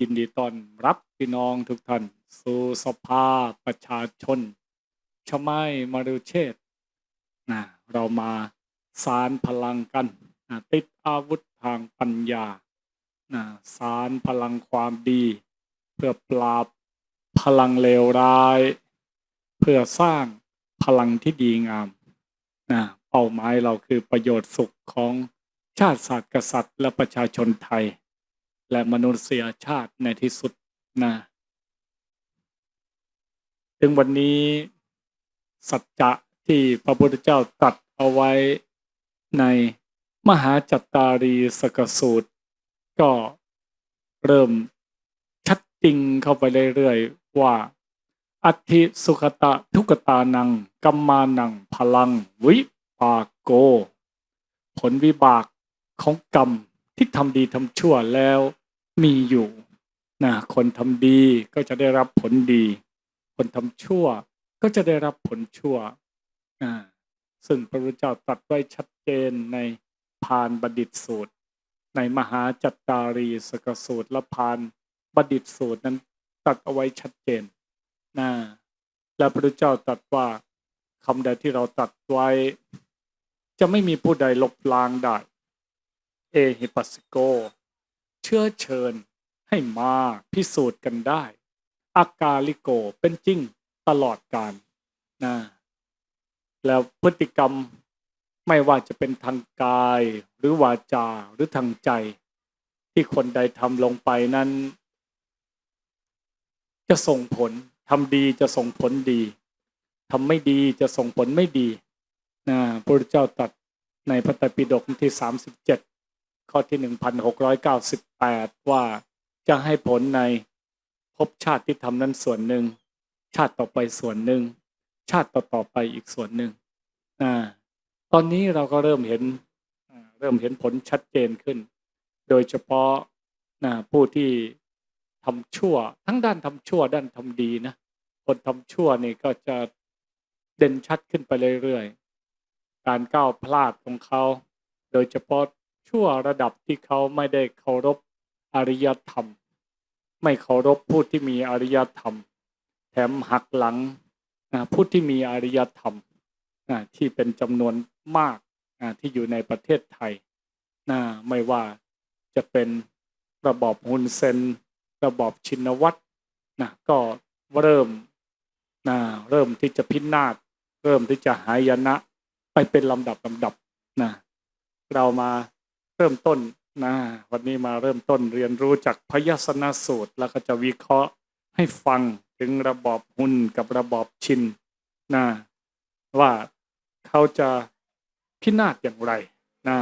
ยินดีต้อนรับพี่น้องทุกท่าน สู่สภาประชาชนชมัยมารุเชษฐ์นะเรามาสารพลังกันนะติดอาวุธทางปัญญานะสารพลังความดี เพื่อปราบพลังเลวร้าย เพื่อสร้างพลังที่ดีงามนะเป้าหมายเราคือประโยชน์สุขของชาติศาสตร์กษัตริย์และประชาชนไทย และมนุษยชาติในที่สุดนะถึงวันนี้สัจจะที่พระพุทธเจ้าตัดเอาไว้ในมหาจัตตารีสกสูตร ก็เริ่มชัดจริงเข้าไปเรื่อยๆว่า อัติสุขตะทุกตานังกัมมานัง พลัง วิปากโก ผลวิบากของกรรม ที่ทำดีทำชั่วแล้วมีอยู่นะคนทำดีก็จะได้รับผลดี คนทำชั่วก็จะได้รับผลชั่วอ่าซึ่งพระพุทธเจ้าตรัสไว้ชัดเจนในพานบดิตสูตร ในมหาจัตตารีสกสูตรและพานบดิตสูตรนั้นตรัสเอาไว้ชัดเจนนะและพระพุทธเจ้าตรัสว่าคำใดที่เราตรัสไว้ จะไม่มีผู้ใดลบล้างได้ เอหิปัสโก เชื้อเชิญให้มาพิสูจน์กันได้ อากาลิโกเป็นจริงตลอดการนะแล้วพฤติกรรมไม่ว่าจะเป็นทางกายหรือวาจาหรือทางใจ ที่คนใดทำลงไปนั้น จะส่งผลทำดีจะส่งผลดีทำไม่ดีจะส่งผลไม่ดีนะพระเจ้าตรัสในพระไตรปิฎกที่สามสิบเจ็ด ข้อที่หนึ่งพันหกร้อยเก้าสิบแปดว่าจะให้ผลในภพชาติที่ทำนั้นส่วนหนึ่ง ชาติต่อไปส่วนหนึ่ง ชาติต่อต่อไปอีกส่วนหนึ่งอ่าตอนนี้เราก็เริ่มเห็นเริ่มเห็นผลชัดเจนขึ้น โดยเฉพาะนะผู้ที่ทำชั่ว ทั้งด้านทำชั่วด้านทำดีนะคนทำชั่วนี่ก็จะเด่นชัดขึ้นไปเรื่อยๆ การก้าวพลาดของเขา โดยเฉพาะ ชั่วระดับที่เขาไม่ได้เคารพอริยธรรม ไม่เคารพผู้ที่มีอริยธรรม แถมหักหลังนะผู้ที่มีอริยธรรมนะที่เป็นจำนวนมากนะที่อยู่ในประเทศไทยนะไม่ว่าจะเป็นระบอบฮุนเซนระบอบชินวัตรนะก็เริ่มนะเริ่มที่จะพินาศเริ่มที่จะหายนะ ไปเป็นลำดับลำดับนะเรามา เริ่มต้นนะวันนี้มาเริ่มต้นเรียนรู้จากพยสนสูตร แล้วก็จะวิเคราะห์ให้ฟังถึงระบอบหุนกับระบอบชินนะว่าเขาจะพินาศอย่างไรนะ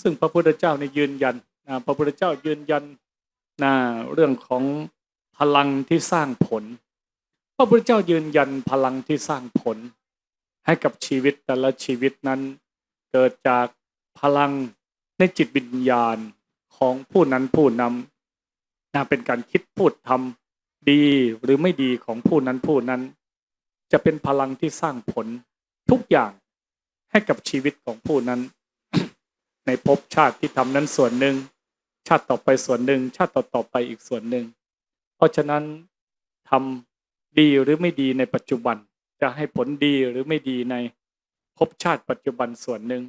ซึ่งพระพุทธเจ้าในยืนยันนะพระพุทธเจ้ายืนยันนะเรื่องของพลังที่สร้างผล พระพุทธเจ้ายืนยันพลังที่สร้างผล ให้กับชีวิตแต่ละชีวิตนั้น เกิดจาก พลังในจิตวิญญาณของผู้นั้นผู้นำนะเป็นการคิดพูดทำดีหรือไม่ดีของผู้นั้นผู้นั้น จะเป็นพลังที่สร้างผลทุกอย่างให้กับชีวิตของผู้นั้น ในภพชาติที่ทำนั้นส่วนหนึ่ง ชาติต่อไปส่วนหนึ่ง ชาติต่อต่อไปอีกส่วนหนึ่ง เพราะฉะนั้นทำดีหรือไม่ดีในปัจจุบัน จะให้ผลดีหรือไม่ดีในภพชาติปัจจุบันส่วนหนึ่ง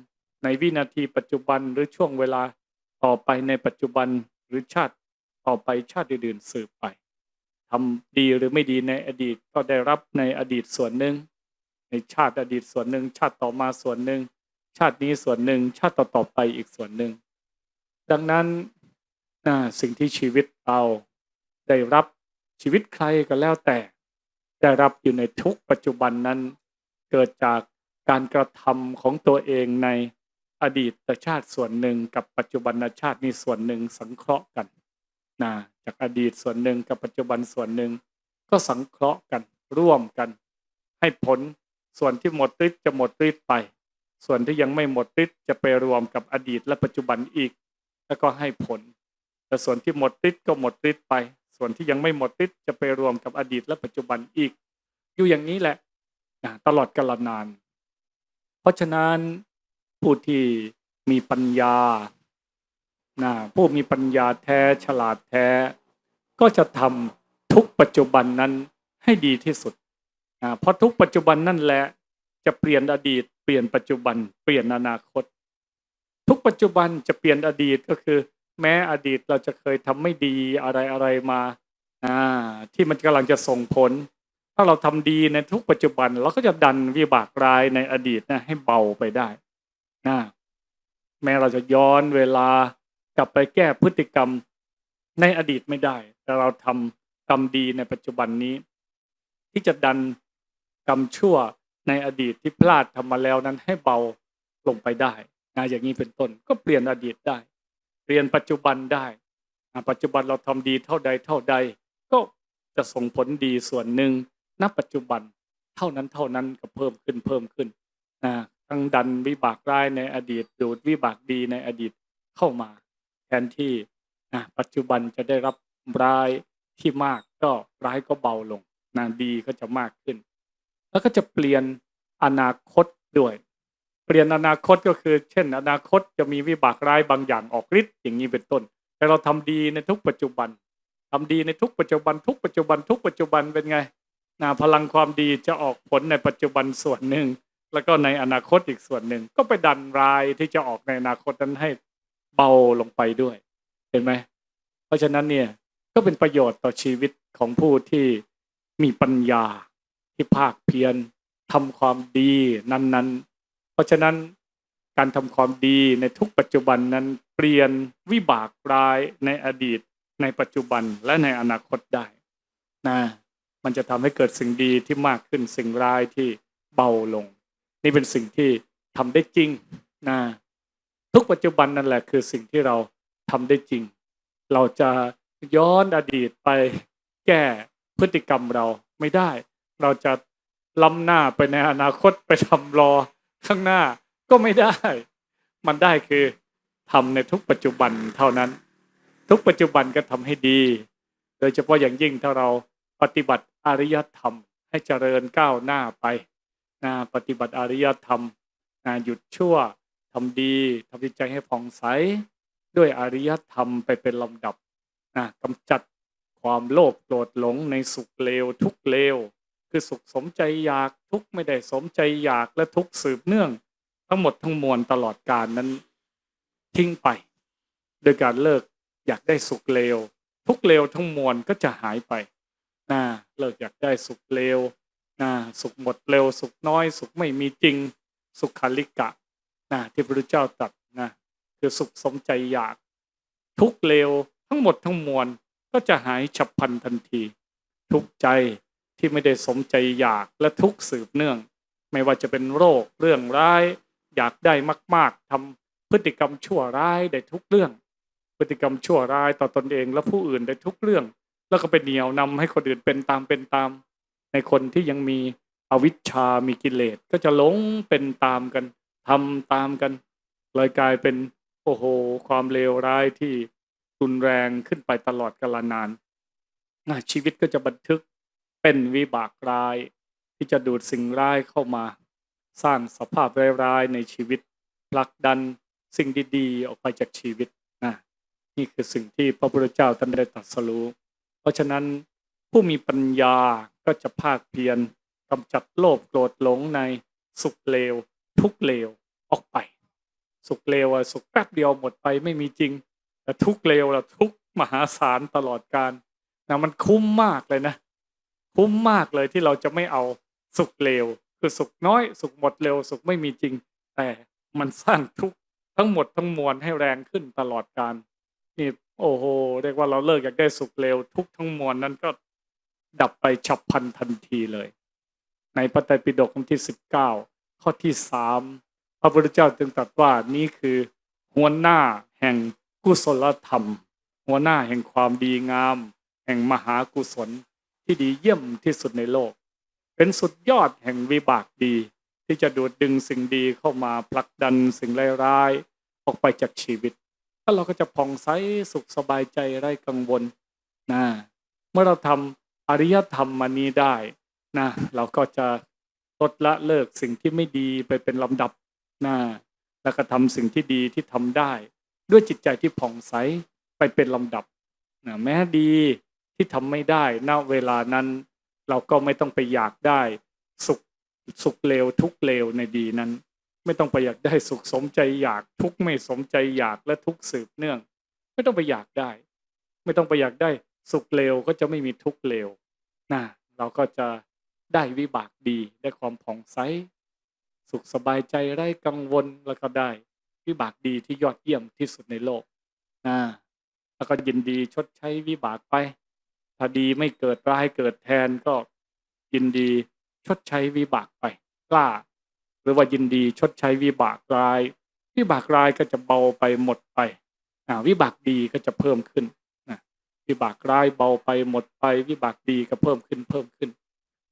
ในวินาทีปัจจุบันหรือช่วงเวลาต่อไปในปัจจุบันหรือชาติต่อไปชาติอื่นๆสืบไปทำดีหรือไม่ดีในอดีตก็ได้รับในอดีตส่วนหนึ่ง ในชาติอดีตส่วนหนึ่ง ชาติต่อมาส่วนหนึ่ง ชาตินี้ส่วนหนึ่ง ชาติต่อต่อไปอีกส่วนหนึ่ง ดังนั้นนะสิ่งที่ชีวิตเราได้รับชีวิตใครก็แล้วแต่ ได้รับอยู่ในทุกปัจจุบันนั้น เกิดจากการกระทำของตัวเองใน อดีตชาติส่วนหนึ่งกับปัจจุบันชาตินี้ส่วนหนึ่งสังเคราะห์กันนะจากอดีตส่วนหนึ่งกับปัจจุบันส่วนหนึ่งก็สังเคราะห์กันร่วมกัน ให้ผลส่วนที่หมดฤทธิ์จะหมดฤทธิ์ไป ส่วนที่ยังไม่หมดฤทธิ์จะไปรวมกับอดีตและปัจจุบันอีก แล้วก็ให้ผล แต่ส่วนที่หมดฤทธิ์ก็หมดฤทธิ์ไป ส่วนที่ยังไม่หมดฤทธิ์จะไปรวมกับอดีตและปัจจุบันอีก อยู่อย่างนี้แหละนะตลอดกาลนาน เพราะฉะนั้น ผู้ที่มีปัญญานะผู้มีปัญญาแท้ฉลาดแท้ ก็จะทำทุกปัจจุบันนั้นให้ดีที่สุดนะเพราะทุกปัจจุบันนั่นแหละจะเปลี่ยนอดีต เปลี่ยนปัจจุบัน เปลี่ยนอนาคต ทุกปัจจุบันจะเปลี่ยนอดีตก็คือ แม้อดีตเราจะเคยทำไม่ดีอะไรอะไรมาอ่าที่มันกำลังจะส่งผล ถ้าเราทำดีในทุกปัจจุบันเราก็จะดันวิบากร้ายในอดีตนะให้เบาไปได้ นะแม้เราจะย้อนเวลากลับไปแก้พฤติกรรมในอดีตไม่ได้ แต่เราทำกรรมดีในปัจจุบันนี้ ที่จะดันกรรมชั่วในอดีตที่พลาดทำมาแล้วนั้นให้เบาลงไปได้นะอย่างนี้เป็นต้นก็เปลี่ยนอดีตได้ เปลี่ยนปัจจุบันได้ปัจจุบันเราทำดีเท่าใดเท่าใด ก็จะส่งผลดีส่วนหนึ่งณปัจจุบันเท่านั้นเท่านั้นก็เพิ่มขึ้นเพิ่มขึ้นนะ ทั้งดันวิบากร้ายในอดีตดูดวิบากดีในอดีตเข้ามาแทนที่นะปัจจุบันจะได้รับร้ายที่มากก็ร้ายก็เบาลงนะดีก็จะมากขึ้น แล้วก็จะเปลี่ยนอนาคตด้วย เปลี่ยนอนาคตก็คือ เช่น อนาคตจะมีวิบากร้ายบางอย่างออกฤทธิ์อย่างนี้เป็นต้น แต่เราทำดีในทุกปัจจุบันทำดีในทุกปัจจุบัน ทุกปัจจุบัน ทุกปัจจุบันเป็นไงนะพลังความดีจะออกผลในปัจจุบันส่วนหนึ่ง แล้วก็ในอนาคตอีกส่วนหนึ่งก็ไปดันรายที่จะออกในอนาคตนั้นให้เบาลงไปด้วย เห็นไหม เพราะฉะนั้นเนี่ยก็เป็นประโยชน์ต่อชีวิตของผู้ที่มีปัญญาที่ภาคเพียรทำความดีนั้น ๆ เพราะฉะนั้นการทำความดีในทุกปัจจุบันนั้นเปลี่ยนวิบากร้ายในอดีต ในปัจจุบันและในอนาคตได้นะมันจะทำให้เกิดสิ่งดีที่มากขึ้นสิ่งร้ายที่เบาลง นี่เป็นสิ่งที่ทำได้จริงนะทุกปัจจุบันนั่นแหละคือสิ่งที่เราทำได้จริง เราจะย้อนอดีตไปแก้พฤติกรรมเราไม่ได้ เราจะล้ำหน้าไปในอนาคตไปทำรอข้างหน้าก็ไม่ได้ มันได้คือทำในทุกปัจจุบันเท่านั้น ทุกปัจจุบันก็ทำให้ดี โดยเฉพาะอย่างยิ่งถ้าเราปฏิบัติอริยธรรมให้เจริญก้าวหน้าไป นะปฏิบัติอริยธรรมนะหยุดชั่วทำดีทำจิตใจให้ผ่องใส ด้วยอริยธรรมไปเป็นลำดับนะกำจัดความโลภโกรธหลงในสุขเลวทุกเลว คือสุขสมใจอยากทุกไม่ได้สมใจอยากและทุกสืบเนื่อง ทั้งหมดทั้งมวลตลอดกาลนั้นทิ้งไป โดยการเลิกอยากได้สุขเลว ทุกเลวทั้งมวลก็จะหายไปนะเลิกอยากได้สุขเลว นะสุขหมดเร็วสุขน้อย สุขไม่มีจริงสุขคาลิกะนะที่พระพุทธเจ้าตรัสนะคือสุขสมใจอยาก ทุกข์เลวทั้งหมดทั้งมวลก็จะหายฉับพลันทันที ทุกใจที่ไม่ได้สมใจอยากและทุกสืบเนื่อง ไม่ว่าจะเป็นโรคเรื่องร้าย อยากได้มาก ๆทำพฤติกรรมชั่วร้ายได้ทุกเรื่อง พฤติกรรมชั่วร้ายต่อตนเองและผู้อื่นได้ทุกเรื่อง แล้วก็เป็นเหนี่ยวนำให้คนอื่นเป็นตามเป็นตาม ในคนที่ยังมีอวิชชา มีกิเลส ก็จะหลงเป็นตามกันทำตามกัน เลยกลายเป็นโอ้โห ความเลวร้ายที่รุนแรงขึ้นไปตลอดกาลนานชีวิตก็จะบันทึกเป็นวิบากร้าย ที่จะดูดสิ่งร้ายเข้ามา สร้างสภาพร้ายๆในชีวิตผลักดันสิ่งดีๆ ออกไปจากชีวิตนะนี่คือสิ่งที่พระพุทธเจ้าท่านได้ตรัสรู้ เพราะฉะนั้นผู้มีปัญญา ก็จะภาคเพียรกำจัดโลภโกรธหลงในสุขเลว ทุกเลวออกไป สุขเลวอะสุขแป๊บเดียวหมดไปไม่มีจริง แต่ทุกเลวละทุกมหาศาลตลอดการนะมันคุ้มมากเลยนะ คุ้มมากเลยที่เราจะไม่เอาสุขเลว คือสุขน้อย สุขหมดเร็ว สุขไม่มีจริง แต่มันสร้างทุกทั้งหมดทั้งมวลให้แรงขึ้นตลอดการนี่โอ้โหเรียกว่าเราเลิกอยากได้สุขเลวทุกทั้งมวลนั้นก็ ดับไปฉับพลันทันทีเลย ในพระไตรปิฎกบทที่สิบเก้าข้อที่สามพระพุทธเจ้าจึงตรัสว่านี่คือหัวหน้าแห่งกุศลธรรม หัวหน้าแห่งความดีงาม แห่งมหากุศลที่ดีเยี่ยมที่สุดในโลก เป็นสุดยอดแห่งวิบากดี ที่จะดูดดึงสิ่งดีเข้ามาผลักดันสิ่งร้ายๆออกไปจากชีวิตแล้วเราก็จะผ่องใสสุขสบายใจไร้กังวลนะเมื่อเราทำ อริยธรรมมานี้ได้นะเราก็จะลดละเลิกสิ่งที่ไม่ดีไปเป็นลำดับนะแล้วก็ทำสิ่งที่ดีที่ทำได้ ด้วยจิตใจที่ผ่องใสไปเป็นลำดับนะแม้ดีที่ทำไม่ได้ณเวลานั้น เราก็ไม่ต้องไปอยากได้สุขสุขเลวทุกเลวในดีนั้น ไม่ต้องไปอยากได้สุขสมใจอยากทุกไม่สมใจอยากและทุกสืบเนื่อง ไม่ต้องไปอยากได้ ไม่ต้องไปอยากได้ สุขเลวก็จะไม่มีทุกข์เลวนะเราก็จะได้วิบากดีได้ความผ่องใสสุขสบายใจไร้กังวลแล้วก็ได้วิบากดีที่ยอดเยี่ยมที่สุดในโลกนะแล้วก็ยินดีชดใช้วิบากไปถ้าดีไม่เกิดร้ายเกิดแทนก็ยินดีชดใช้วิบากไปกล้า หรือว่ายินดีชดใช้วิบากร้าย วิบากร้ายก็จะเบาไปหมดไปวิบากดีก็จะเพิ่มขึ้น วิบากร้ายเบาไปหมดไป วิบากดีก็เพิ่มขึ้นเพิ่มขึ้น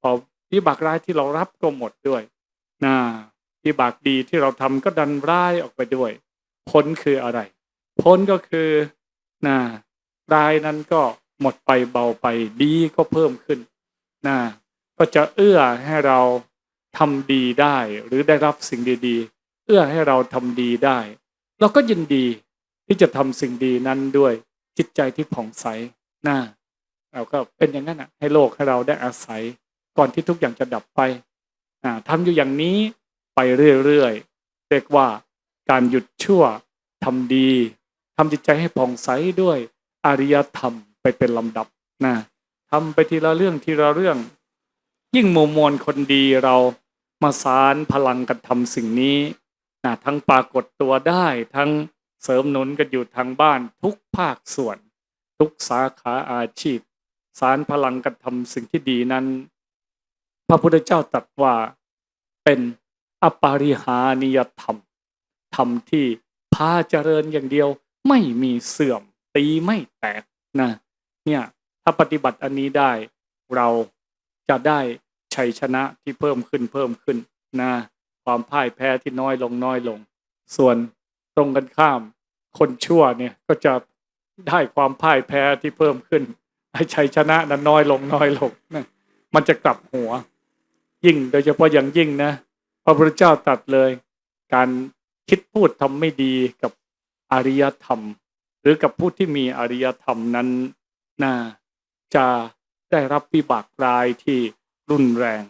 พอวิบากร้ายที่เรารับก็หมดด้วยนะวิบากดีที่เราทำก็ดันร้ายออกไปด้วยผลคืออะไรผลก็คือนะร้ายนั้นก็หมดไปเบาไปดีก็เพิ่มขึ้นนะก็จะเอื้อให้เราทำดีได้ หรือได้รับสิ่งดีๆ เอื้อให้เราทำดีได้ เราก็ยินดีที่จะทำสิ่งดีนั้นด้วย จิตใจที่ผ่องใสน่ะเราก็เป็นอย่างนั้นอะ ให้โลกให้เราได้อาศัย ก่อนที่ทุกอย่างจะดับไปอ่าทำอยู่อย่างนี้ไปเรื่อยๆเรียกว่าการหยุดชั่วทำดีทำจิตใจให้ผ่องใสด้วยอริยธรรมไปเป็นลำดับนะทำไปทีละเรื่องทีละเรื่อง ยิ่งมูมวลคนดีเรามาสารพลังกันทำสิ่งนี้นะทั้งปรากฏตัวได้ทั้ง เสริมหนุนกันอยู่ทางบ้านทุกภาคส่วน ทุกสาขาอาชีพ สารพลังกันทำสิ่งที่ดีนั้น พระพุทธเจ้าตรัสว่าเป็นอปาริหานิยธรรมธรรมที่พาเจริญอย่างเดียวไม่มีเสื่อมตีไม่แตกนะเนี่ยถ้าปฏิบัติอันนี้ได้เราจะได้ชัยชนะที่เพิ่มขึ้นเพิ่มขึ้นนะความพ่ายแพ้ที่น้อยลงน้อยลง ส่วนตรงกันข้าม คนชั่วเนี่ยก็จะได้ความพ่ายแพ้ที่เพิ่มขึ้นให้ชัยชนะนั้นน้อยลงน้อยลงนะมันจะกลับหัว ยิ่งโดยเฉพาะอย่างยิ่งนะ พระพุทธเจ้าตรัสเลย การคิดพูดทำไม่ดีกับอริยธรรม หรือกับผู้ที่มีอริยธรรมนั้นน่าจะได้รับวิบากรายที่รุนแรง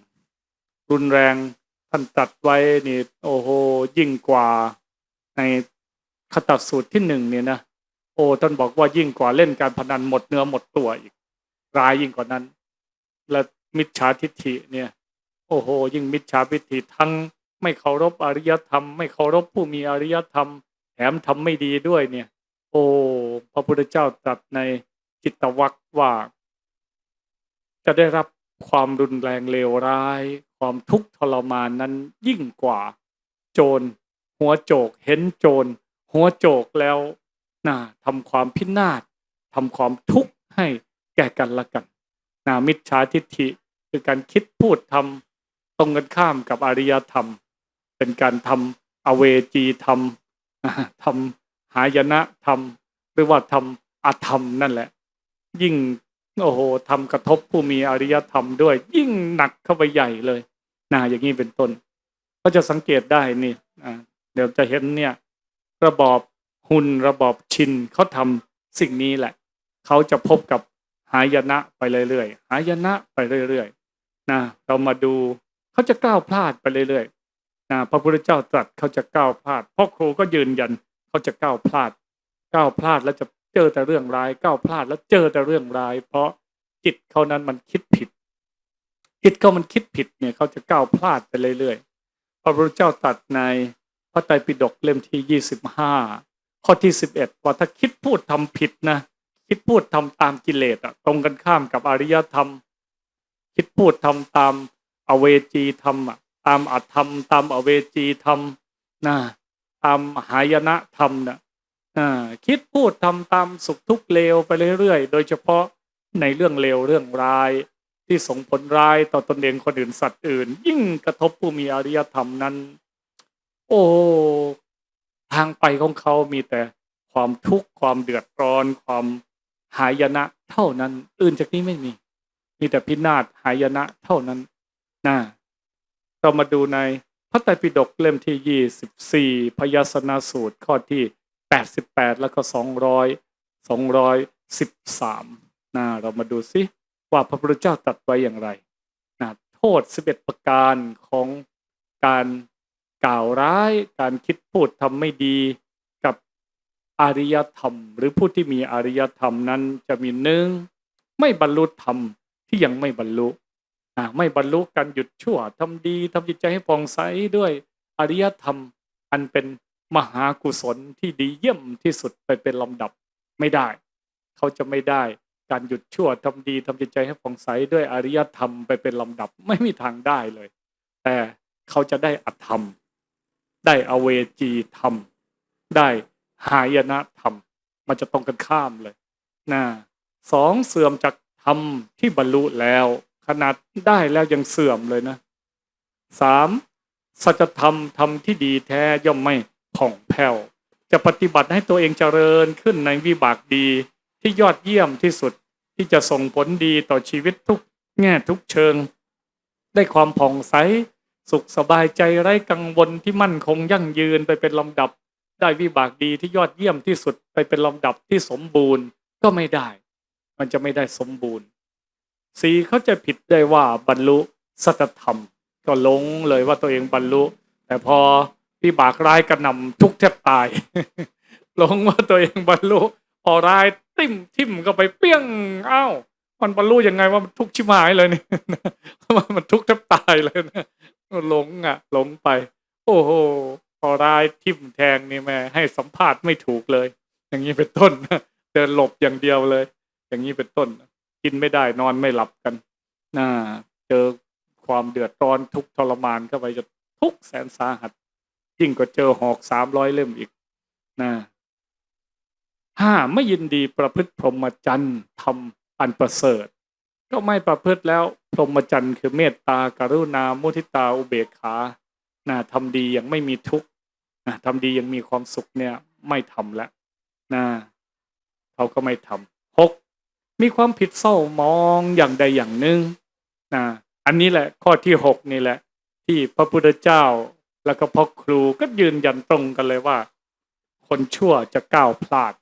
รุนแรงท่านตรัสไว้นี่โอ้โหยิ่งกว่าใน คตัดสูตรที่หนึ่งเนี่ยนะโอ้ท่านบอกว่ายิ่งกว่าเล่นการพนันหมดเนื้อหมดตัวอีกร้ายยิ่งกว่านั้น และมิจฉาทิฏฐิเนี่ย โอ้โห ยิ่งมิจฉาทิฏฐิทั้งไม่เคารพอริยธรรม ไม่เคารพผู้มีอริยธรรมแถมทำไม่ดีด้วยเนี่ย โอ้พระพุทธเจ้าตรัสในจิตวัคว่า จะได้รับความรุนแรงเลวร้าย ความทุกข์ทรมานนั้นยิ่งกว่า โจร หัวโจกเห็นโจร หัวโจกแล้วนะทำความพินาศทำความทุกข์ให้แก่กันละกันนะมิจฉาทิฏฐิคือการคิดพูดทำตรงกันข้ามกับอริยธรรม เป็นการทำอเวจีธรรมทำหายนะธรรมหรือว่าทำอธรรมนั่นแหละ ยิ่งโอ้โหทำกระทบผู้มีอริยธรรมด้วย ยิ่งหนักเข้าไปใหญ่เลยนะอย่างนี้เป็นต้น ก็จะสังเกตได้นี่เดี๋ยวจะเห็นเนี่ย ระบอบหุนระบอบชินเขาทำสิ่งนี้แหละ เขาจะพบกับหายนะไปเรื่อยๆหายนะไปเรื่อยๆนะเรามาดูเขาจะก้าวพลาดไปเรื่อยๆนะพระพุทธเจ้าตรัสเขาจะก้าวพลาดพ่อครูก็ยืนยันเขาจะก้าวพลาดก้าวพลาดแล้วจะเจอแต่เรื่องร้ายก้าวพลาดแล้วเจอแต่เรื่องร้าย เพราะจิตเขานั้นมันคิดผิดจิตเขามันคิดผิดเนี่ยเขาจะก้าวพลาดไปเรื่อยๆพระพุทธเจ้าตรัสใน ระไตรปิฎกเล่มที่ยี่สิบห้าข้อที่สิบเอ็ดว่าถ้าคิดพูดทำผิดนะคิดพูดทำตามกิเลสอะตรงกันข้ามกับอริยธรรม คิดพูดทำตามอเวจีธรรมอะตามอัตธรรม ตามอเวจีธรรมนะตามหายนะธรรมนะอ่าคิดพูดทำตามสุขทุกข์เลวไปเรื่อยๆ โดยเฉพาะในเรื่องเลวเรื่องร้ายที่ส่งผลร้ายต่อตนเองคนอื่นสัตว์อื่น ยิ่งกระทบผู้มีอริยธรรมนั้น โอ้ทางไปของเขามีแต่ความทุกข์ความเดือดร้อน ความหายนะเท่านั้น อื่นจากนี้ไม่มี มีแต่พินาศหายนะเท่านั้นนะเรามาดูในพระไตรปิฎกเล่มที่ยี่สิบสี่พยาสนาสูตรข้อที่แปดสิบแปดแล้วก็สองร้อยสองร้อยสิบสามนะเรามาดูซิว่าพระพุทธเจ้าตรัสไว้อย่างไรนะโทษสิบเอ็ดประการของการ กล่าวร้าย การคิดพูดทำไม่ดีกับอารยธรรม หรือผู้ที่มีอารยธรรมนั้นจะมีหนึ่งไม่บรรลุธรรมที่ยังไม่บรรลุอ่าไม่บรรลุการหยุดชั่วทำดีทำจิตใจให้ผ่องใสด้วยอริยธรรม อันเป็นมหากุศลที่ดีเยี่ยมที่สุดไปเป็นลำดับไม่ได้ เขาจะไม่ได้การหยุดชั่วทำดีทำจิตใจให้ผ่องใสด้วยอริยธรรมไปเป็นลำดับไม่มีทางได้เลย แต่เขาจะได้อธรรม ได้อเวจีธรรม ได้หายนะธรรม มันจะตรงกันข้ามเลยนะสองเสื่อมจากธรรมที่บรรลุแล้ว ขนาดได้แล้วยังเสื่อมเลยนะสามสัจธรรมธรรมที่ดีแท้ย่อมไม่ผ่องแผ้วจะปฏิบัติให้ตัวเองเจริญขึ้นในวิบากดีที่ยอดเยี่ยมที่สุดที่จะส่งผลดีต่อชีวิตทุกแง่ทุกเชิง ได้ความผ่องใส สุขสบายใจไร้กังวลที่มั่นคงยั่งยืนไปเป็นลำดับ ได้วิบากดีที่ยอดเยี่ยมที่สุดไปเป็นลำดับที่สมบูรณ์ก็ไม่ได้ มันจะไม่ได้สมบูรณ์สีเขาจะผิดได้ว่าบรรลุสัจธรรม ก็หลงเลยว่าตัวเองบรรลุ แต่พอวิบากร้ายกระหนำทุกแทบตายหลงว่าตัวเองบรรลุพอร้ายติ้มทิ่มก็ไปเปี้ยงอ้าวมันบรรลุยังไงว่ามันทุกข์ชิบหายเลยเนี่ยมันทุกแทบตายเลยนะ หลงอะ หลงไป โอ้โหพอร้ายทิ่มแทงนี่แม่ให้สัมภาษณ์ไม่ถูกเลย อย่างนี้เป็นต้นเดินหลบอย่างเดียวเลย อย่างนี้เป็นต้น กินไม่ได้นอนไม่หลับกันน่าเจอความเดือดร้อนทุกทรมานเข้าไปจะทุกแสนสาหัสยิ่งกว่าเจอหอกสามร้อยเล่มอีกนะห้าไม่ยินดีประพฤติพรหมจรรย์ทำอันประเสริฐ ก็ไม่ประพฤติแล้วพรหมจรรย์คือเมตตากรุณามุทิตาอุเบกขานะทำดีย่างไม่มีทุกข์นะทำดียังมีความสุขเนี่ยไม่ทำแล้วนะเขาก็ไม่ทำหกมีความผิดเศร้ามองอย่างใดอย่างหนึ่งนะอันนี้แหละข้อที่หกนี่แหละ ที่พระพุทธเจ้าแล้วก็พ่อครูก็ยืนยันตรงกันเลยว่า คนชั่วจะก้าวพลาด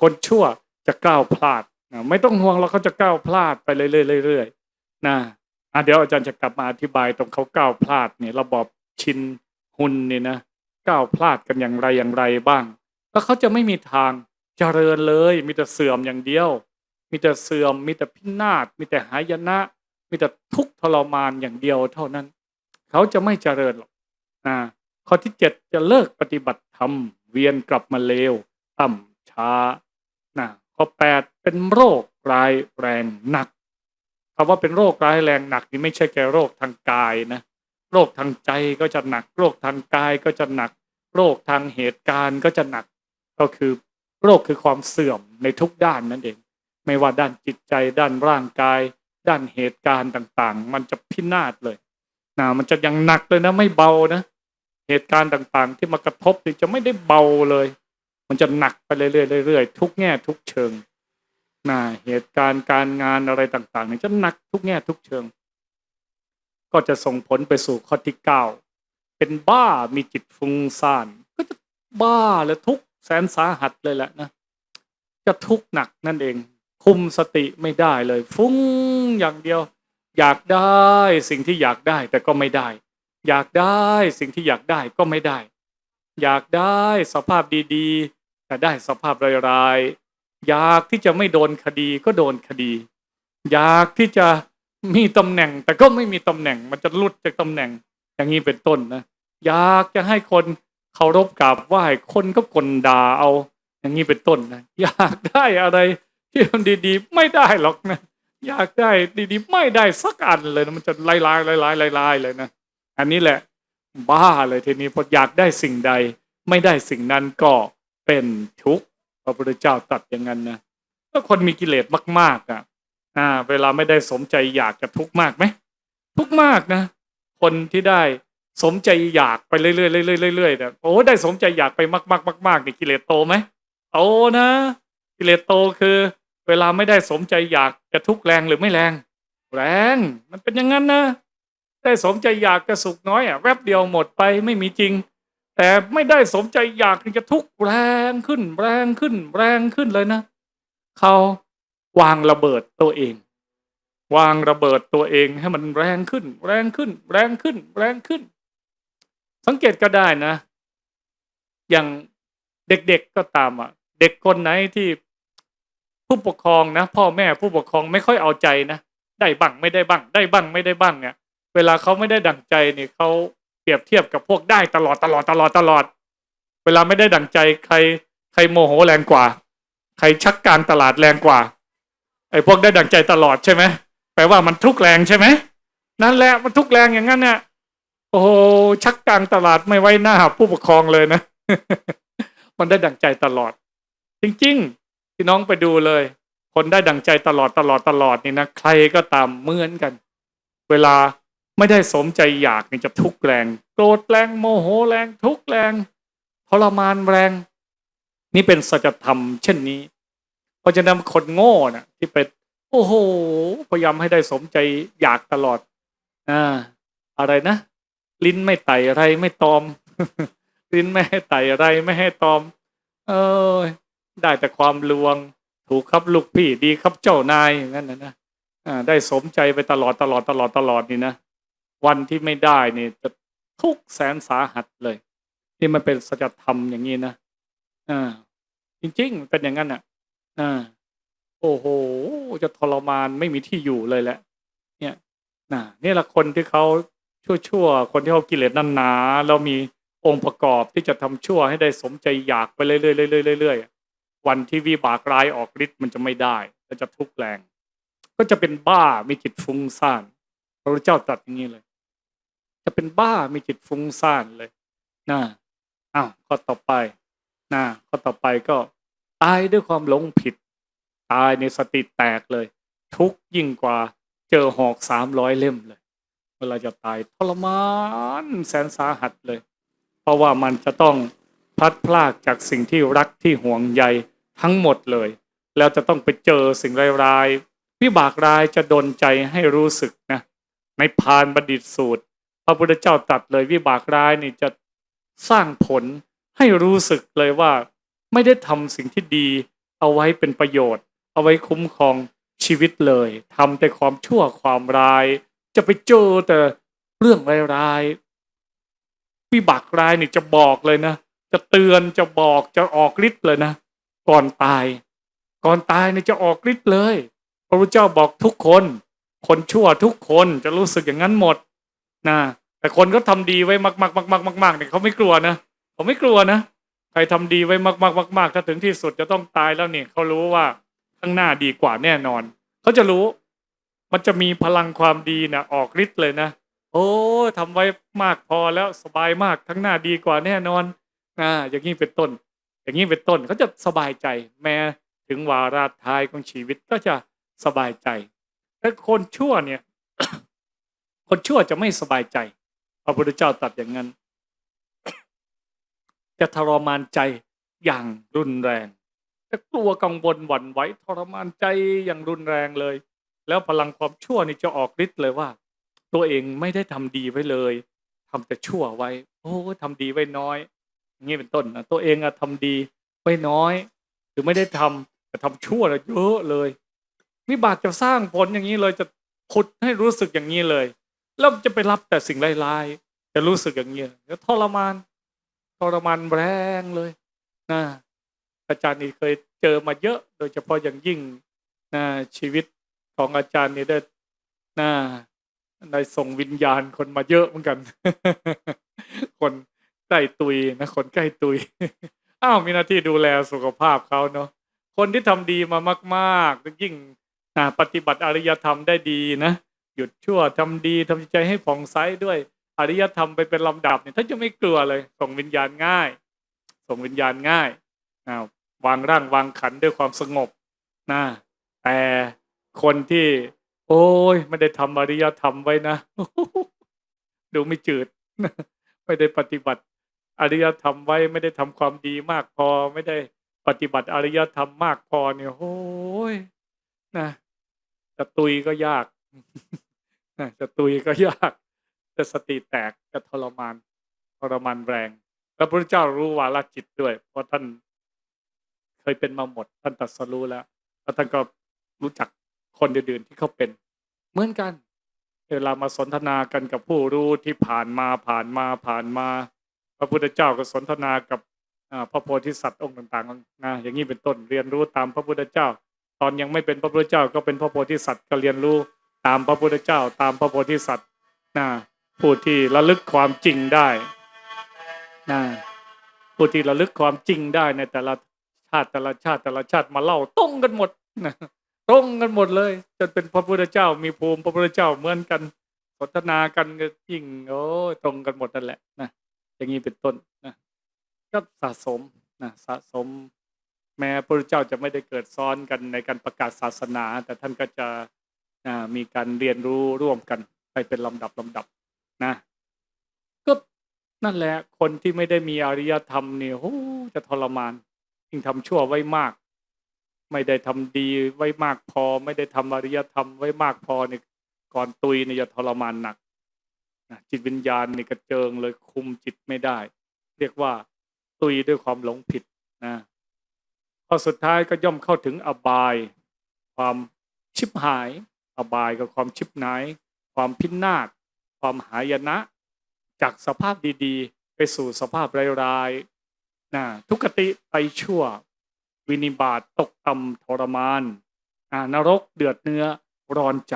คนชั่วจะก้าวพลาด นะไม่ต้องห่วงเราเขาจะก้าวพลาดไปเรื่อยๆๆนะอะเดี๋ยวอาจารย์จะกลับมาอธิบายตรงเขาก้าวพลาดเนี่ยระบอบชินหุนนี่นะก้าวพลาดกันอย่างไรอย่างไรบ้าง แล้วเขาจะไม่มีทางเจริญเลย มีแต่เสื่อมอย่างเดียว มีแต่เสื่อม มีแต่พินาศมีแต่หายนะ มีแต่ทุกข์ทรมานอย่างเดียวเท่านั้น เขาจะไม่เจริญหรอกอ่าข้อที่เจ็ดจะเลิกปฏิบัติธรรมเวียนกลับมาเลวต่ำช้านะ ข้อแปดเป็นโรคร้ายแรงหนักคำว่าเป็นโรคร้ายแรงหนักนี่ไม่ใช่แค่โรคทางกายนะโรคทางใจก็จะหนัก โรคทางกายก็จะหนัก โรคทางเหตุการณ์ก็จะหนัก ก็คือโรคคือความเสื่อมในทุกด้านนั่นเอง ไม่ว่าด้านจิตใจด้านร่างกาย ด้านเหตุการณ์ต่างๆ มันจะพินาศเลยนะมันจะยังหนักเลยนะไม่เบานะ เหตุการณ์ต่างๆ ที่มากระทบจะไม่ได้เบาเลย มันจะหนักไปเรื่อยๆเรื่อยๆทุกแง่ทุกเชิงนะเหตุการณ์การงานอะไรต่างๆเนี่ยจะหนักทุกแง่ทุกเชิง ก็จะส่งผลไปสู่ข้อที่เก้าเป็นบ้ามีจิตฟุ้งซ่านก็จะบ้าและทุกแสนสาหัสเลยแหละนะจะทุกข์หนักนั่นเอง คุมสติไม่ได้เลย ฟุ้งอย่างเดียว อยากได้สิ่งที่อยากได้แต่ก็ไม่ได้ อยากได้สิ่งที่อยากได้ก็ไม่ได้ อยากได้สภาพดีๆ แต่ได้สภาพร้ายๆอยากที่จะไม่โดนคดีก็โดนคดี อยากที่จะมีตำแหน่ง แต่ก็ไม่มีตำแหน่งมันจะลุดจากตำแหน่ง อย่างนี้เป็นต้นนะอยากจะให้คนเคารพกราบไหว้คนก็กลด่าเอา อย่างนี้เป็นต้นนะอยากได้อะไรที่มันดีๆ ไม่ได้หรอกนะอยากได้ดีๆ ไม่ได้สักอันเลยนะมันจะลายลายลายลายลายลายเลยนะอันนี้แหละ บ้าเลยทีนี้พออยากได้สิ่งใด ไม่ได้สิ่งนั้นก็ เป็นทุกข์พระพุทธเจ้าตรัสอย่างนั้นนะถ้าคนมีกิเลสมากๆอะอ่า เวลาไม่ได้สมใจอยากจะทุกข์มากไหมทุกข์มากนะ คนที่ได้สมใจอยากไปเรื่อยๆเรื่อยๆเรื่อยๆเนี่ยโอ้ได้สมใจอยากไปมากๆมากๆนี่กิเลสโตไหมโตนะ กิเลสโตคือ เวลาไม่ได้สมใจอยากจะทุกข์แรงหรือไม่แรง แรงมันเป็นอย่างนั้นนะได้สมใจอยากจะสุขน้อยอะแวบเดียวหมดไปไม่มีจริง แต่ไม่ได้สมใจอยากจะทุกแรงขึ้น แรงขึ้น แรงขึ้นเลยนะ เขาวางระเบิดตัวเอง วางระเบิดตัวเองให้มันแรงขึ้น แรงขึ้น แรงขึ้น แรงขึ้น สังเกตก็ได้นะ อย่างเด็กๆก็ตามอะ เด็กคนไหนที่ผู้ปกครองนะ พ่อแม่ผู้ปกครองไม่ค่อยเอาใจนะได้บ้างไม่ได้บ้าง ได้บ้างไม่ได้บ้างเนี่ย เวลาเขาไม่ได้ดั่งใจเนี่ยเขา รียบเทียบกับพวกได้ตลอดตลอดตลอดตลอด เวลาไม่ได้ดั่งใจใครใครโมโหแรงกว่า ใครชักกางตลาดแรงกว่าไอ้พวกได้ดั่งใจตลอดใช่ไหมแปลว่ามันทุกแรงใช่ไหมนั่นแหละมันทุกแรงอย่างนั้นเนี่ยโอ้โหชักกลางตลาดไม่ไว้หน้าผู้ปกครองเลยนะ มันได้ดั่งใจตลอด จริงๆพี่น้องไปดูเลย คนได้ดั่งใจตลอดตลอดตลอดนี่นะใครก็ตามเหมือนกัน เวลา ไม่ได้สมใจอยากนี่จะทุกข์แรง โกรธแรงโมโหแรงทุกข์แรงทรมานแรง นี่เป็นสัจธรรมเช่นนี้ เพราะฉะนั้นคนโง่น่ะ ที่เป็นโอ้โหพยายามให้ได้สมใจอยากตลอดอ่าอะไรนะ ลิ้นไม่ไต่อะไรไม่ตอม ลิ้นไม่ให้ไต่อะไรไม่ให้ตอม เออได้แต่ความลวง ถูกครับลูกพี่ดีครับเจ้านายอย่างนั้นนะนะอ่าได้สมใจไปตลอดตลอดตลอดตลอดนี่นะ วันที่ไม่ได้นี่จะทุกแสนสาหัสเลย ที่มันเป็นสัจธรรมอย่างนี้นะอ่าจริงๆเป็นอย่างนั้นอะอ่าโอ้โห จะทรมานไม่มีที่อยู่เลยแหละ เนี่ยน่ะนี่แหละคนที่เขาชั่วๆ คนที่เขากิเลสนันหนาแล้วมีองค์ประกอบที่จะทำชั่วให้ได้สมใจอยากไปเรื่อยๆเรื่อยๆเรื่อยๆวันที่วิบากร้ายออกฤทธิ์มันจะไม่ได้ก็จะทุกข์แรง ก็จะเป็นบ้ามีจิตฟุ้งซ่านพระพุทธเจ้าตรัสอย่างนี้เลย จะเป็นบ้ามีจิตฟุ้งซ่านเลยนะอ้าวข้อต่อไปนะข้อต่อไปก็ ตายด้วยความหลงผิด ตายในสติแตกเลย ทุกยิ่งกว่าเจอหอกสามร้อยเล่มเลย เวลาจะตายทรมานแสนสาหัสเลย เพราะว่ามันจะต้องพลัดพรากจากสิ่งที่รักที่ห่วงใยทั้งหมดเลย แล้วจะต้องไปเจอสิ่งร้ายๆวิบากร้ายจะดนใจให้รู้สึกนะในพานบัณฑิตสูตร ระพุทธเจ้าตรัสเลยวิบากร้ายนี่จะสร้างผลให้รู้สึกเลยว่า ไม่ได้ทำสิ่งที่ดี เอาไว้เป็นประโยชน์ เอาไว้คุ้มครองชีวิตเลยทำแต่ความชั่วความร้าย จะไปเจอแต่เรื่องร้ายๆวิบากร้ายนี่จะบอกเลยนะ จะเตือนจะบอกจะออกฤทธิ์เลยนะ ก่อนตาย ก่อนตายนี่จะออกฤทธิ์เลย พระพุทธเจ้าบอกทุกคน คนชั่วทุกคนจะรู้สึกอย่างนั้นหมด นะแต่คนก็ทำดีไว้มากๆมากๆมากเนี่ยเขาไม่กลัวนะเขาไม่กลัวนะใครทำดีไว้มากๆมากๆถ้าถึงที่สุดจะต้องตายแล้วเนี่ยเขารู้ว่าข้างหน้าดีกว่าแน่นอนเขาจะรู้ มันจะมีพลังความดีนะออกฤทธิ์เลยนะโอ้ทำไว้มากพอแล้วสบายมากข้างหน้าดีกว่าแน่นอนอ่าอย่างนี้เป็นต้น อย่างนี้เป็นต้นเขาจะสบายใจ แม้ถึงวาระท้ายของชีวิตก็จะสบายใจแต่คนชั่วเนี่ย คนชั่วจะไม่สบายใจ พระพุทธเจ้าตรัสอย่างนั้น จะทรมานใจอย่างรุนแรงจะกลัวกังวลหวั่นไหวทรมานใจอย่างรุนแรงเลย แล้วพลังความชั่วนี่จะออกฤทธิ์เลยว่า ตัวเองไม่ได้ทำดีไว้เลยทำแต่ชั่วไว้ โอ้ทำดีไว้น้อยอย่างนี้เป็นต้นนะตัวเองอะทำดีไว้น้อย หรือไม่ได้ทำแต่ทำชั่วเยอะเลยวิบากจะสร้างผลอย่างนี้เลยจะขุดให้รู้สึกอย่างนี้เลย แล้วจะไปรับแต่สิ่งร้ายๆจะรู้สึกอย่างนี้แล้วทรมานทรมานแรงเลยนะอาจารย์นี่เคยเจอมาเยอะ โดยเฉพาะอย่างยิ่งนะชีวิตของอาจารย์นี่ได้นะได้ส่งวิญญาณคนมาเยอะเหมือนกัน คนใกล้ตุยนะคนใกล้ตุยอ้าวมีหน้าที่ดูแลสุขภาพเขาเนาะคนที่ทำดีมามากๆยิ่งนะปฏิบัติอริยธรรมได้ดีนะ หยุดชั่วทำดีทำใจให้ผ่องใสด้วย อริยธรรมไปเป็นลำดับเนี่ยถ้านจะไม่กลัวเลย ส่งวิญญาณง่าย ส่งวิญญาณง่ายนะวางร่างวางขันด้วยความสงบนะแต่คนที่ โอ้ยไม่ได้ทำอริยธรรมไว้นะดูไม่จืดไม่ได้ปฏิบัติอริยธรรมไว้ไม่ได้ทำความดีมากพอไม่ได้ปฏิบัติอริยธรรมมากพอเนี่ยโอ้ยนะจะตุยก็ยาก จะตุยก็ยากจะสติแตกจะทรมานทรมานแรง แล้วพระพุทธเจ้ารู้วาลจิตด้วย เพราะท่านเคยเป็นมาหมด ท่านตรัสรู้แล้วแล้วท่านก็รู้จักคนอื่นๆที่เขาเป็น เหมือนกันเวลามาสนทนากันกับผู้รู้ที่ผ่านมาผ่านมาผ่านมา พระพุทธเจ้าก็สนทนากับพระโพธิสัตว์องค์ต่างๆนะอย่างนี้เป็นต้นเรียนรู้ตามพระพุทธเจ้า ตอนยังไม่เป็นพระพุทธเจ้าก็เป็นพระโพธิสัตว์ก็เรียนรู้ามพระพุทธเจ้า ตามพระโพธิสัตว์นะผู้ที่ระลึกความจริงได้นะผู้ที่ระลึกความจริงได้ในแต่ละชาติแต่ละชาติแต่ละชาติมาเล่าตรงกันหมดนะตรงกันหมดเลย จนเป็นพระพุทธเจ้า มีภูมิพระพุทธเจ้าเหมือนกันสนทนากันก็ยิ่งโอ้ตรงกันหมดนั่นแหละนะอย่างนี้เป็นต้นนะก็สะสมนะสะสม แม้พระพุทธเจ้าจะไม่ได้เกิดซ้อนกันในการประกาศศาสนา แต่ท่านก็จะ มีการเรียนรู้ร่วมกันไปเป็นลำดับลำดับนะก็นั่นแหละคนที่ไม่ได้มีอริยธรรมเนี่ยโอ้จะทรมานยิ่งทำชั่วไว้มาก ไม่ได้ทำดีไว้มากพอ ไม่ได้ทำอริยธรรมไว้มากพอเนี่ยก่อนตุยเนี่ยจะทรมานหนักนะจิตวิญญาณนี่กระเจิงเลยคุมจิตไม่ได้ เรียกว่าตุยด้วยความหลงผิดนะพอสุดท้ายก็ย่อมเข้าถึงอบาย ความชิบหาย อบายกับความชิบหายความพินาศความหายนะ จากสภาพดีๆ ไปสู่สภาพร้ายๆนะทุกขติไปชั่ว วินิบาตตกต่ำทรมานนรกเดือดเนื้อร้อนใจ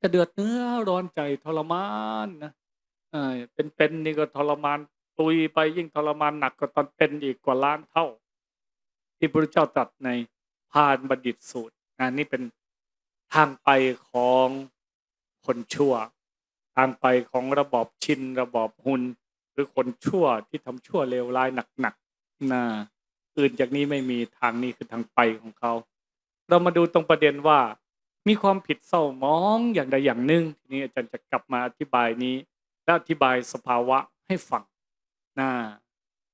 จะเดือดเนื้อร้อนใจทรมานนะเป็นเป็นนี่ก็ทรมานตุยไปยิ่งทรมานหนักกว่าตอนเป็นอีกกว่าล้านเท่า ที่พระเจ้าตรัสในพานบัณฑิตสูตรอันนี้เป็น ทางไปของคนชั่ว ทางไปของระบอบชินระบอบหุนหรือคนชั่วที่ทำชั่วเลวร้ายหนักๆนะอื่นจากนี้ไม่มีทางนี้คือทางไปของเขา เรามาดูตรงประเด็นว่า มีความผิดเศร้ามองอย่างใดอย่างหนึ่งทีนี้อาจารย์จะกลับมาอธิบายนี้และอธิบายสภาวะให้ฟังนะ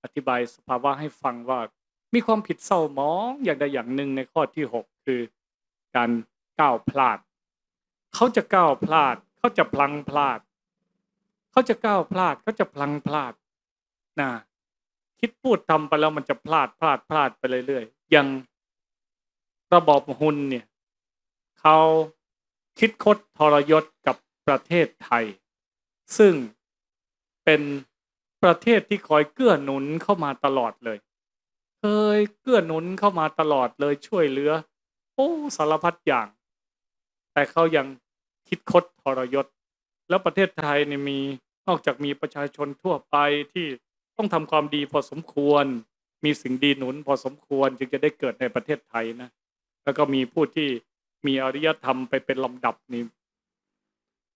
อธิบายสภาวะให้ฟังว่า มีความผิดเศร้ามองอย่างใดอย่างหนึ่งในข้อที่หกคือ การ ก้าวพลาด เขาจะก้าวพลาด เขาจะพลังพลาด เขาจะก้าวพลาด เขาจะพลังพลาดนะคิดพูดทำไปแล้วมันจะพลาดพลาดพลาดไปเรื่อยๆอย่างระบอบหุนเนี่ยเขาคิดคดทรยศกับประเทศไทย ซึ่งเป็นประเทศที่คอยเกื้อหนุนเข้ามาตลอดเลย เคยเกื้อหนุนเข้ามาตลอดเลยช่วยเหลือ โอ้สารพัดอย่าง แต่เขายังคิดคดทรยศ แล้วประเทศไทยเนี่ยมีนอกจากมีประชาชนทั่วไปที่ต้องทำความดีพอสมควร มีสิ่งดีหนุนพอสมควรจึงจะได้เกิดในประเทศไทยนะแล้วก็มีผู้ที่มีอริยธรรมไปเป็นลำดับนี้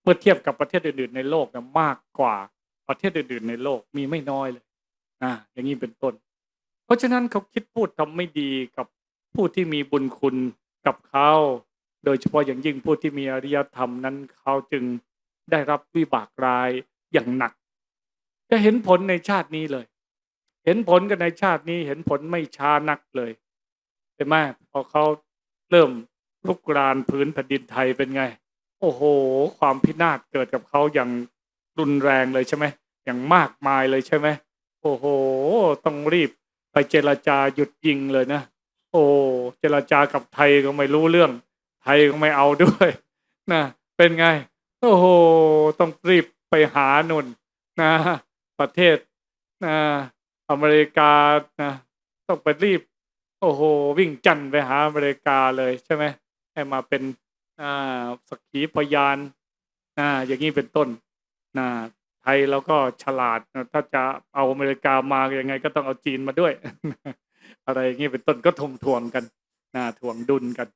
เมื่อเทียบกับประเทศอื่นๆในโลกนะมากกว่าประเทศอื่นๆในโลกมีไม่น้อยเลยอ่าอย่างนี้เป็นต้น เพราะฉะนั้นเขาคิดพูดทำไม่ดีกับผู้ที่มีบุญคุณกับเขา โดยเฉพาะอย่างยิ่งผู้ที่มีอริยธรรมนั้นเขาจึงได้รับวิบากร้ายอย่างหนัก จะเห็นผลในชาตินี้เลย เห็นผลกันในชาตินี้เห็นผลไม่ช้านักเลยใช่ไหมพอเขาเริ่มลุกรานพื้นแผ่นดินไทยเป็นไง โอ้โห ความพินาศเกิดกับเขาอย่างรุนแรงเลยใช่ไหมอย่างมากมายเลยใช่ไหมโอ้โห ต้องรีบไปเจรจาหยุดยิงเลยนะ โอ้เจรจากับไทยก็ไม่รู้เรื่อง ไทยก็ไม่เอาด้วยนะเป็นไง โอ้โห ต้องรีบไปหาหนุนนะประเทศนะอเมริกานะต้องไปรีบ โอ้โห วิ่งจันไปหาอเมริกาเลยใช่ไหมให้มาเป็นอ่าสักขีพยานอ่าอย่างนี้เป็นต้นนะไทยเราก็ฉลาดนะถ้าจะเอาอเมริกามาอยังไง ก็ต้องเอาจีนมาด้วย อะไรอย่างนี้เป็นต้นก็ทวงทวงกันนะทวงดุลกัน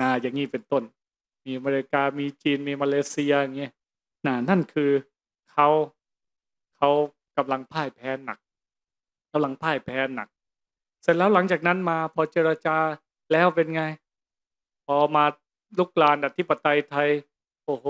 นะอย่างนี้เป็นต้น มีอเมริกามีจีนมีมาเลเซียอย่างเงี้ยนะนั่นคือเขาเขากำลังพ่ายแพ้หนักกำลังพ่ายแพ้หนัก เสร็จแล้วหลังจากนั้นมาพอเจรจาแล้วเป็นไง พอมาลุกลานอธิปไตยไทย โอ้โห